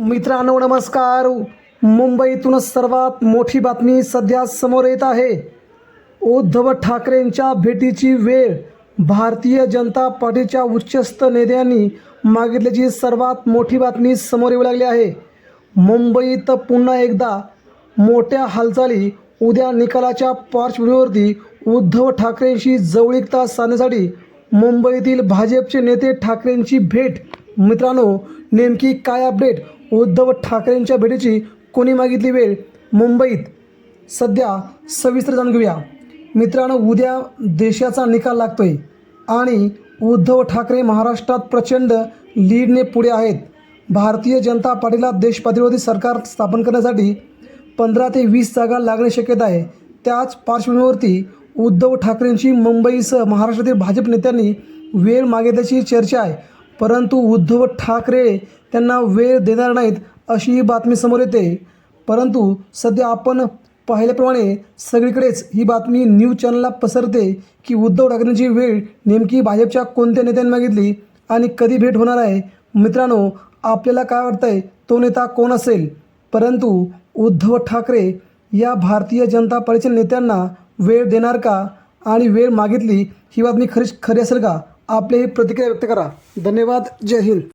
मित्रांनो नमस्कार. मुंबईतून सर्वात मोठी बातमी सध्या समोर येत आहे. उद्धव ठाकरेंच्या भेटीची वेळ. भारतीय जनता पार्टीच्या उच्चस्त नेत्यांनी मागितल्याची सर्वात मोठी बातमी समोर येऊ लागली आहे. मुंबईत पुन्हा एकदा मोठ्या हालचाली उद्या निकालाच्या पार्श्वभूमीवरती उद्धव ठाकरेंशी जवळीकता साधण्यासाठी मुंबईतील भाजपचे नेते ठाकरेंची भेट. मित्रांनो नेमकी काय अपडेट? उद्धव ठाकरेंच्या भेटीची कोणी मागितली वेळ? मुंबईत. सध्या सविस्तर जाणून घेऊया. मित्रांनो उद्या देशाचा निकाल लागतोय आणि उद्धव ठाकरे महाराष्ट्रात प्रचंड लीडने पुढे आहेत. भारतीय जनता पार्टीला देशपातळीवरती सरकार स्थापन करण्यासाठी पंधरा ते वीस जागा लागणे शक्यता आहे. त्याच पार्श्वभूमीवरती उद्धव ठाकरेंची मुंबईसह महाराष्ट्रातील भाजप नेत्यांनी वेळ मागितल्याची चर्चा आहे. परंतु उद्धव ठाकरे त्यांना वेळ देणार नाहीत अशी ही बातमी समोर येते. परंतु सध्या आपण पाहिल्याप्रमाणे सगळीकडेच ही बातमी न्यूज चॅनलला पसरते की उद्धव ठाकरेंची वेळ नेमकी भाजपच्या कोणत्या नेत्यांनी मागितली आणि कधी भेट होणार आहे? मित्रांनो आपल्याला काय वाटतंय? तो नेता कोण असेल? परंतु उद्धव ठाकरे या भारतीय जनता पक्षाच्या नेत्यांना वेळ देणार का? आणि वेळ मागितली ही बातमी खरीच खरी असेल का? आपली ही प्रतिक्रिया व्यक्त करा. धन्यवाद. जय हिंद.